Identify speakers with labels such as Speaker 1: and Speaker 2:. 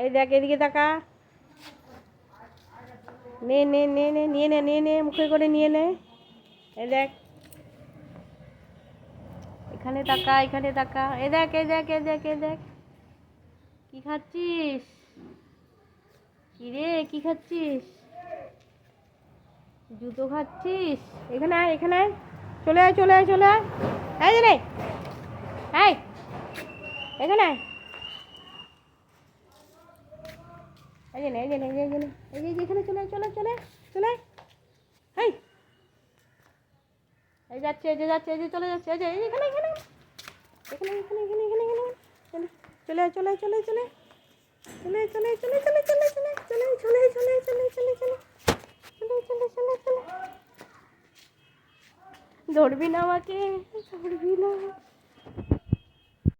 Speaker 1: এই দেখ, এদিকে তাকা নে নে নে নে, নিয়ে নে নিয়ে নে, মুখে করে নিয়ে নে। এই দেখ। এখানে তাকা এখানে তাকা এ দেখ এ দেখ এ দেখ এ দেখ। কি খাচ্ছিস? কি রে, কি খাচ্ছিস? জুতো খাচ্ছিস? এখানে আয় এখানে আয়। চলে আয় চলে আয় চলে আয়। এই রে এই, এখানে আয়। চলে চলে চলে। এই যাচ্ছে যাচ্ছে যে চলে যাচ্ছে এখানে এখানে চলে চলে চলে চলে চলে চলে চলে চলে চলে চলে চলে চলে চলে। ধরবি না আমাকে ধরবি না